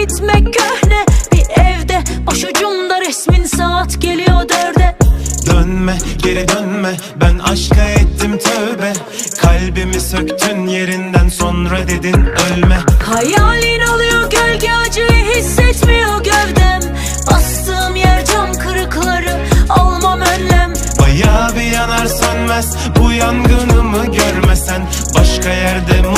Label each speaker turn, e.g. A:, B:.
A: gitmek köhne. Bir evde başucumda resmin saat geliyor dörde.
B: Dönme geri dönme. Ben aşka ettim tövbe. Kalbimi söktün yerinden sonra dedin ölme.
A: Hayalin alıyor gölge acıyı hissetmiyor gövdem. Bastığım yer cam kırıkları almam önlem.
B: Bayağı bir yanar sönmez bu yangınımı görmesen. Başka yerde mu